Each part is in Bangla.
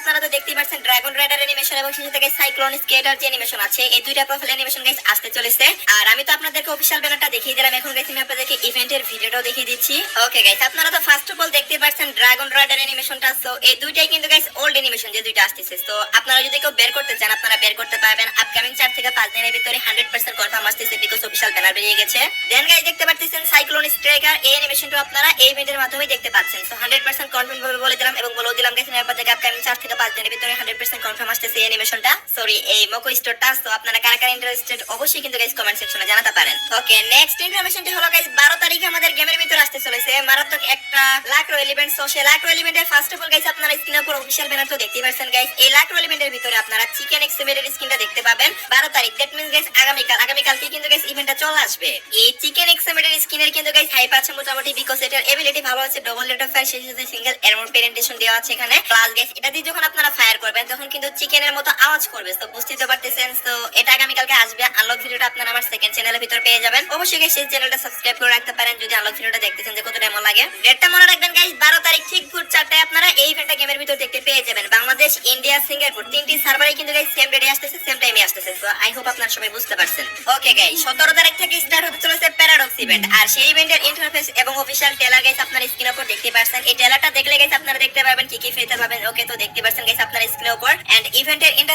আপনারা তো দেখতেই পাচ্ছেন ড্রাগন রাইডার অ্যানিমেশন এবং সেই থেকে সাইক্লোন স্কেটার যে অ্যানিমেশন আছে, এই দুইটা প্রোফাইল অ্যানিমেশন গাইস আসতে চলেছে। আর আমি তো আপনাদেরকে অফিশিয়াল ব্যানারটা দেখিয়ে দিলাম। এখন গাইস আমি আপনাদেরকে ইভেন্টের ভিডিওটাও দেখিয়ে দিচ্ছি। ওকে গাইস আপনারা তো ফার্স্ট অফ অল দেখতে পাচ্ছেন ড্রাগন রাইডার অ্যানিমেশনটা সো এই দুইটাই কিন্তু গাইস ওল্ড অ্যানিমেশন যে দুইটা আসতেছে। তো আপনারা যদি কেউ বের করতে চান, আপনারা বের করতে পারবেন। আপকামিং চার থেকে পাঁচ দিনের ভিতরে হান্ড্রেড পার্সেন্ট কনফার্ম আসতেছে বিকজ অফিশিয়াল ব্যানার বেরিয়ে গেছে। দেন গাইস দেখতে পাচ্ছেন সাইক্লোন স্ট্রাইকার এই অ্যানিমেশনটা আপনারা এই ইভেন্টের মাধ্যমে দেখতে পাচ্ছেন। সো হান্ড্রেড পার্সেন্ট কনফার্ম বলে দিলাম এবং বলেও দিলাম গেছেন আপনাদেরকে আপকামিং চার থেকে পাঁচ দিনের ভিতরে হান্ড্রেড পার্সেন্ট কনফার্ম আসতেছে অ্যানিমেশনটা সরি এই মোকো স্টোরটা তো আপনারা কারা কারা ইন্টারেস্টেড অবশ্যই কিন্তু গাইস কমেন্ট সেকশনে জানাতে পারেন। ওকে নেক্সট ইনফরমেশনটি হলো গাইস বারো তারিখে আমাদের গেমের ভিতরে আসতে চলেছে। মারাত্মক একটা লাখ রয়েল ইভেন্ট সো সেই লাখ রয়েল ইভেন্টের ফার্স্ট অফ অল গাইস আপনারা স্ক্রিনের উপর অফিশিয়াল ব্যানার তো দেখতেই পাচ্ছেন গাইস এই লাখ রয়েল ইভেন্টের ভিতরে আপনারা চিকেন এক্সিমেটের স্ক্রিনটা দেখতে পাবেন। বারো তারিখ দ্যাট মিন্স গাইস আগামীকাল আগামীকালকে কিন্তু গাইস ইভেন্টটা চলে আসবে। এই চিকেন এক্সিমেটের স্ক্রিনের কিন্তু গাইস হাইপ আছে মোটামুটি বিকজ এটার এবিলিটি ভালো আছে। Double rate of fire single armour presentation দেওয়া আছে এখানে। প্লাস গাইস এটা দিয়ে যখন আপনারা ফায়ার করবেন, তখন কিন্তু চিকেনের মতো আওয়াজ করবে। তো বুঝতেই তো পারতেছেন। তো এটা আগামীকালকে আসবে। আনলক ভিডিওটা আপনারা আমার সেকেন্ড চ্যানেলের ভিতর পেয়ে যাবেন। অবশ্যই গাইস সেই চ্যানেলটা সাবস্ক্রাইব করে রাখতে পারেন যদি আনলক ভিডিওটা দেখতেছেন যে কতটা এমন লাগে। ডেটটা মনে রাখবেন গাইস বারো তারিখ ঠিক ভোর চারটায় আপনারা এই ইভেন্টটা গেমের ভিতর দেখতে পেয়ে যাবেন। বাংলাদেশ ইন্ডিয়া সিঙ্গাপুর তিনটি সার্ভারে কিন্তু গাইস সেম ডেটে আসতেছে সেম টাইমে আসতেছে। তো আই হোপ আপনারা সবাই বুঝতে পারছেন। ওকে গাইস সতেরো তারিখ থেকে ইভেন্ট আর সেই ইভেন্টের ইন্টারফেস এবং অফিসিয়াল টেলার গাইস আপনার স্ক্রিনের উপর দেখতে পাচ্ছেন এই টেলারটা দেখলে গাইস আপনারা দেখতে পারবেন কি কি ফ্রিতে পাবেন। ওকে তো দেখতে পাচ্ছেন গাইস আপনার স্ক্রিনের উপর। এন্ড ইভেন্টের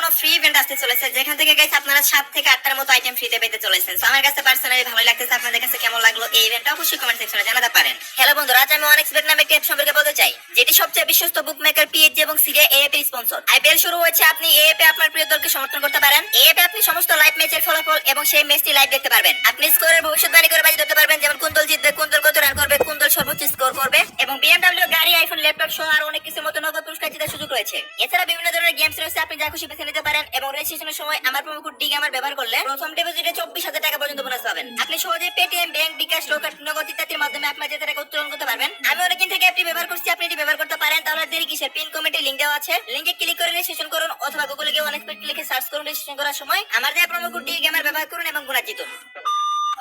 কোন ফ্রি ইভেন্ট আসতে চলেছে, যেখান থেকে গাইস আপনারা সাত থেকে আটটার মতো আইটেম ফ্রিতে পেতে চলেছেন। সো আমার কাছে পার্সোনালি ভালো লাগতেছে, আপনাদের কাছে কেমন লাগল এই ইভেন্টটা অবশ্যই কমেন্ট সেকশনে জানাতে পারেন। হ্যালো বন্ধুরা, আজ আমি অনেক বেট নামে একটি অ্যাপ সম্পর্কে বলতে চাই, যেটি সবচেয়ে বিশ্বস্ত বুক মেকার পিএইচজি এবং সিরিয়া এএপি এর স্পন্সর আইপিএল শুরু হয়েছে, আপনি এএপি আপনার প্রিয় দলকে সমর্থন করতে পারেন। এএপি আপনি সমস্ত লাইভ ম্যাচের ফলাফল এবং সেই ম্যাচটি লাইভ দেখতে পারবেন। আপনি স্কোরের ভবিষ্যৎবাণী করে বাজি ধরতে পারবেন, যেমন কোন দল জিতবে, কোন দল কত রান করবে, কোন দল সর্বোচ্চ স্কোর করবে, এবং বিএমডব্লিউ গাড়ি আইফোন ল্যাপটপ সহ আর অনেক কিছুর মতো নগদ পুরস্কার জেতার সুযোগ রয়েছে। এছাড়া বিভিন্ন ধরনের গেমস রয়েছে, আপনি যা খুশি বেছে নিতে পারেন এবং রেজিস্ট্রেশনের সময় আমার প্রোমো কোড ডিগ আমার ব্যবহার করলে প্রথম ডিপোজিটে চব্বিশ হাজার টাকা পর্যন্ত বোনাস পাবেন। আপনি সহজে পেটিএম ব্যাংক বিকাশ রোকার নগদ ইত্যাদির মাধ্যমে আপনার যে টাকা উত্তোলন করতে পারবেন। আমি অনেকদিন থেকে অ্যাপটি ব্যবহার করছি, আপনি এটি ব্যবহার করতে পারেন। তাহলে দেরি কিসের? পিন কমেন্টে লিঙ্ক দেওয়া আছে। লিঙ্কে ক্লিক করে রেজিস্ট্রেশন করুন অথবা গুগলে গিয়ে অনেক লিখে সার্চ করুন রেজিস্ট্রেশন করার সময়। আমার দেওয়া প্রোমো কোড ডিগ আমার ব্যবহার করুন এবং গুণা জিতুন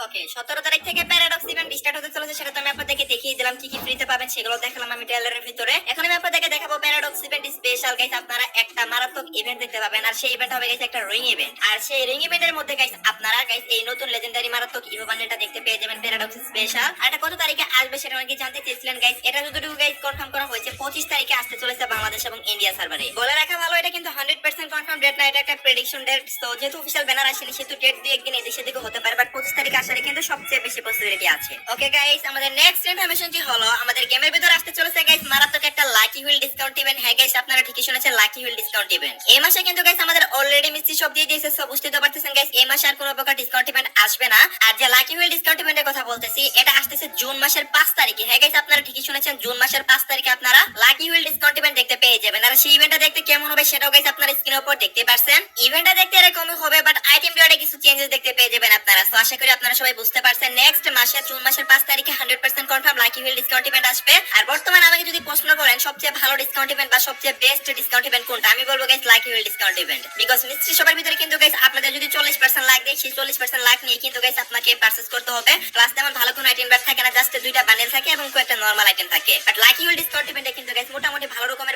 ওকে সতেরো তারিখ থেকে প্যারাডক্স ইভেন্ট স্টার্ট হতে চলেছে, সেটা তো আমি আপনাদেরকে দেখিয়ে দিলাম, কি কি ফ্রিতে পাবেন সেগুলো দেখালাম আমি ট্রেলারের ভিতরে। এখন আমি আপনাদেরকে দেখাবো প্যারাডক্স ইভেন্ট স্পেশাল গাইস আপনারা একটা মারাত্মক ইভেন্ট দেখতে পাবেন, আর সেই ইভেন্ট হবে গাইস একটা রিং ইভেন্ট আর সেই রিং ইভেন্টের মধ্যে গাইস আপনারা গাইস এই নতুন লেজেন্ডারি মারাত্মক ইভো দেখতে পেয়ে যাবেন প্যারাডক্স স্পেশাল আর এটা কত তারিখে আসবে সেটা অনেকে জানতে চেয়েছিলেন গাইস এটা যতটুকু গাইস কনফার্ম করা হয়েছে, পঁচিশ তারিখে আসতে চলেছে বাংলাদেশ এবং ইন্ডিয়া সার্ভারে বলে রাখা ভালো, এটা কিন্তু হান্ড্রেড পার্সেন্ট কনফার্ম ডেট না, এটা একটা প্রেডিকশন ডেট তো যেহেতু অফিসিয়াল ব্যানার আসেনি, সেহেতু ডেট দিয়ে একদিন এদিকে দিকে হতে পারে বাট পঁচিশ তারিখে আসারে কিন্তু সবচেয়ে বেশি পসিবিলিটি আছে। ওকে গাইস আমাদের নেক্সট ইনফরমেশনটি হলো, আমাদের গেমের ভিতর আসতে চলেছে গাইস মারাত্মক একটা লাকি হুইল ডিসকাউন্ট ইভেন্ট হ্যাঁ গাইস আপনারা ঠিকই শুনেছেন লাকি হুইল ডিসকাউন্ট ইভেন্ট এই মাসে কিন্তু গাইস আমাদের অলরেডি মিষ্টি সব দিয়ে দিয়েছে সব বুঝতে তো পারতেছেন গাইস এই মাসে আর কোনো প্রকার ডিসকাউন্ট ইভেন্ট আসবে না। আর যে লাকি হুইল ডিসকাউন্ট ইভেন্টের কথা বলতেছি, এটা আসতেছে জুন মাসের পাঁচ তারিখে। হ্যাঁ গাইস আপনারা ঠিকই শুনেছেন, জুন মাসের পাঁচ তারিখে আপনারা লাকি হুইল ডিসকাউন্ট ইভেন্ট দেখতে পেয়ে যাবেন। আর সেই ইভেন্টটা দেখতে কেমন হবে সেটাও গাইস আপনারা স্ক্রিনের উপর দেখতে পারছেন। ইভেন্টটা দেখতে এরকমই হবে বাট আইটেম বিয়ারে কিছু চেঞ্জেস দেখতে পেয়ে যাবেন আপনারা। তো আশা করি আপনারা সবাই বুঝতে পারছেন। নেক্সট মাসে জুন মাসের পাঁচ তারিখে hundred percent confirm lucky wheel discount event আসবে। আর বর্তমানে আমাকে যদি প্রশ্ন করেন, সবচেয়ে ভালো ডিসকাউন্ট ইভেন্ট বা সবচেয়ে বেস্ট ডিসকাউন্ট ইভেন্ট কোনটা? আমি বলব guys lucky wheel discount event because mystery সবার ভিতরে কিন্তু গাইস আপনাদের যদি চল্লিশ পার্সেন্ট লাখ দেয়, সেই চল্লিশ পার্সেন্ট লাখ নিয়ে কিন্তু গাইস আপনাকে পার্চেস করতে হবে। প্লাস তেমন ভালো কোনো আইটেম ব্যাগ থাকে না জাস্ট দুইটা বান্ডেল থাকে এবং কয়েকটা নর্মাল আইটেম থাকে। বাট লাকি হুইল ডিসকাউন্ট ইভেন্টে কিন্তু গাইস মোটামুটি ভালো বান্ডেল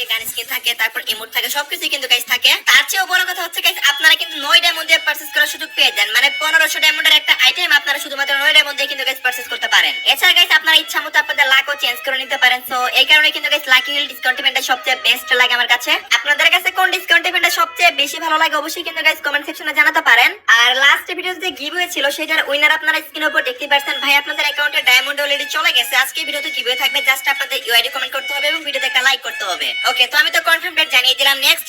থাকে গান স্কিন থাকে, তারপর ইমোট থাকে সবকিছু কিন্তু গাইস থাকে। তার চেয়েও বড় কথা হচ্ছে গাইস আপনারা কিন্তু নয় ডায়মন্ড দিয়ে পারচেজ করার সুযোগ পেয়ে যান। মানে পনেরোশো ডায়মন্ডের একটা আইটেম আপনারা শুধুমাত্র নয় ডায়মন্ড দিয়ে কিন্তু গাইস পারচেজ করতে পারেন। এছাড়া গাইস আপনারা ইচ্ছা মতো আপনাদের লাকও চেঞ্জ করে নিতে পারেন। তো এই কারণে কিন্তু গাইস লাকি হিল ডিসকাউন্টমেন্টটা সবচেয়ে বেস্ট লাগে আমার কাছে। আপনাদের কাছে কোন ডিসকাউন্ট ইভেন্টটা সবচেয়ে বেশি ভালো লাগে অবশ্যই কিন্তু গাইস কমেন্ট সেকশনে জানাতে পারেন। আর লাস্ট ভিডিও যে গিভ ছিল, সেটার উইনার আপনারা স্ক্রিন উপর দেখতে পাচ্ছেন। ভাই, আপনাদের অ্যাকাউন্টে ডায়মন্ড অলরেডি চলে গেছে। আজকে ভিডিওতে গিভওয়ে থাকবে। জাস্ট আপনাদের ইউআইডি কমেন্ট করতে হবে এবং ভিডিওতে একটা লাইক করতে হবে। ওকে তো আমি তো কনফার্ম ডেট জানিয়ে দিলাম। নেক্সট